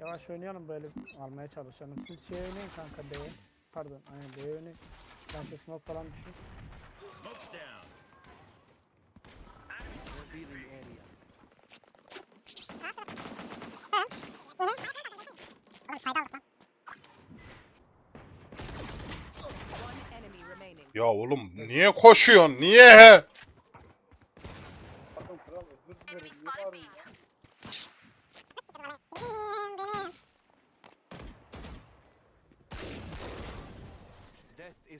Yavaş oynayalım böyle almaya çalışalım. Siz şey oynayın kanka B'ye. Pardon aynen B'ye oynayın. Ben size smoke falan enemy remaining. Ya oğlum niye koşuyorsun? Niye?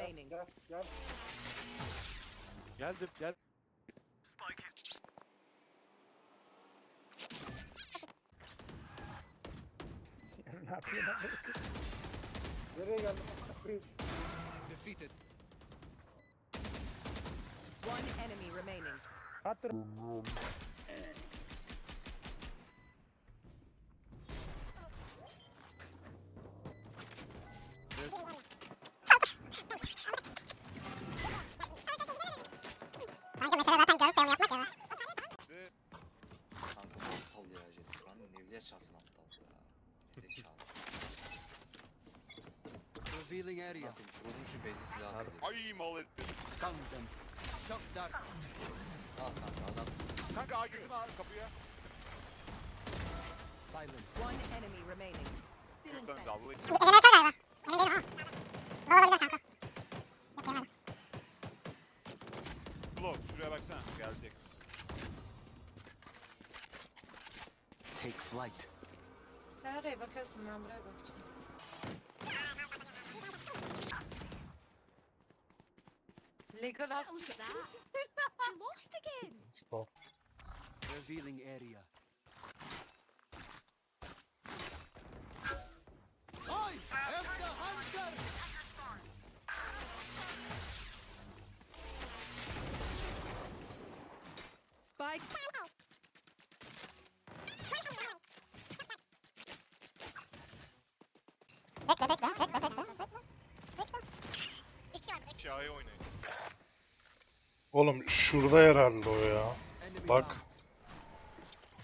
remaining. Gel gel. Geldim gel. ne yapıyor lan? Nereye geldim? Amına koyayım. Defeated. One enemy remaining. Attır. Zekalı. Revealing area. Bakın kurulmuş bir bezi silah. Ay mal etti. Found them. Shock dark. Al kanka adam. Kanka A girdin ha kapıya. Silence. One enemy remaining. Still Dön inside. dalga. Blok Nereye bakıyorsun ben buraya bakacağım. Legolas Lost again. Stop. Revealing area. Aşağıya oynayın. Oğlum şurada herhalde o ya. Bak.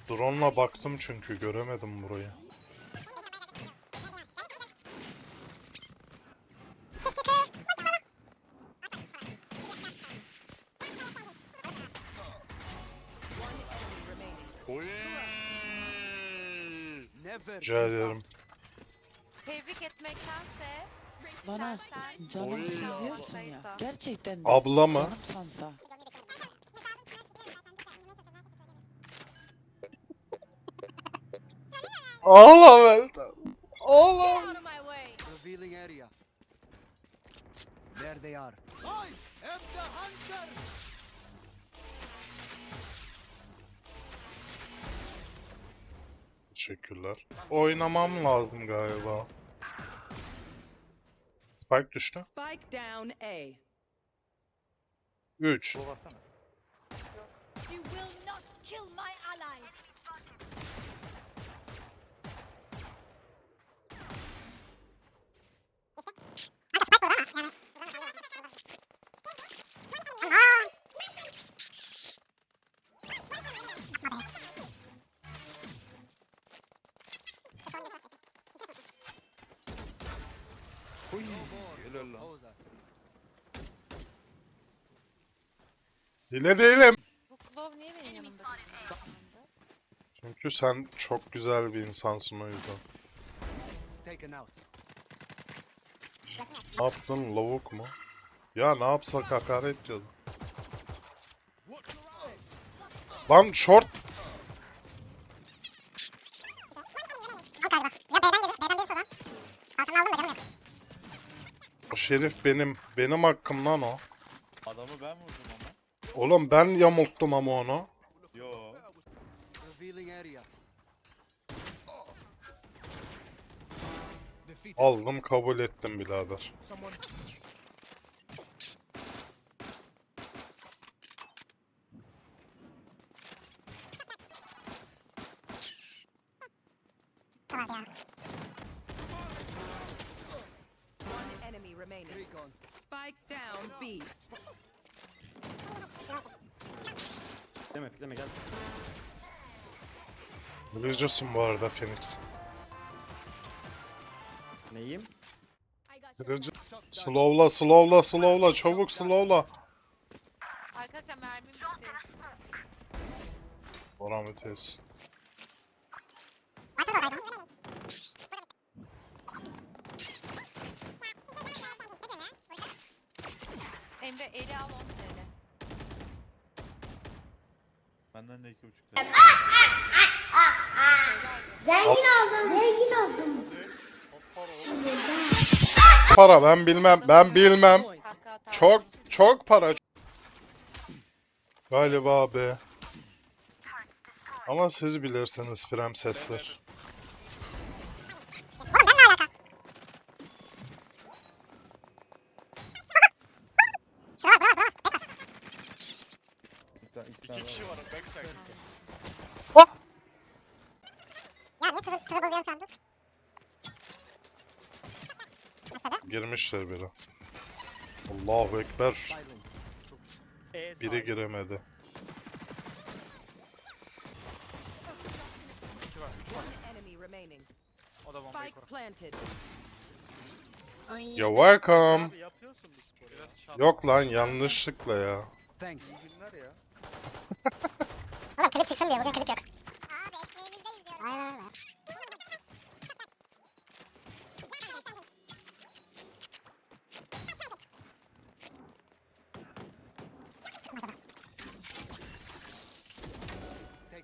Drone'la baktım çünkü göremedim burayı. Oy. Rica ederim. Tebrik etmektense Bana canım Oy. diyorsun ya. Gerçekten de. Abla mı? Canım sansa. Ağla Meltem. Ağla. out of my way. Revealing area. There they are. I am the hunter! Teşekkürler. Oynamam lazım galiba. Spike düştü. Spike down A. 3. Dolasana. You will not kill my allies. More Helal lan. Dile değilim. Bu Klov niye benim yanımda? Çünkü sen çok güzel bir insansın o yüzden. Ne yaptın lavuk mu? Ya ne yapsak hakaret diyordum. Lan short. Şerif benim. Benim hakkım lan o. Adamı ben vurdum ama. Oğlum ben yamulttum ama onu. Yo. Aldım kabul ettim birader. Someone. One enemy remaining. Gone. Spike down B. Deme pikleme gel. Biliyorsun bu arada Phoenix. Neyim? Kırıcı. Slowla slowla slowla çabuk slowla. Arkadaşlar mermim bitti. Oran ötesi. Emre eli al 10 TL. Benden de iki buçuk lira. Para ben bilmem ben bilmem. Çok çok para. Galiba abi. Ama siz bilirsiniz prensesler. İki kişi var. Backside. Girmişler biri. Allahu Ekber. Biri giremedi. One enemy remaining. O da bombayı Spike kur. planted. You're welcome. Abi yapıyorsun bu sporu. Biraz çabuk. Yok lan yanlışlıkla ya. Thanks. İyi günler ya. Oğlum klip çıksın diye bugün klip yok. Abi ekmeğimizdeyiz diyorum. Aynen öyle.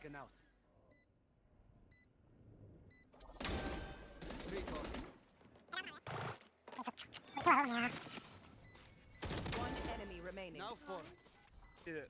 Taken out. Three gone. Kurtular oğlum ya. One enemy remaining. Now four. Biri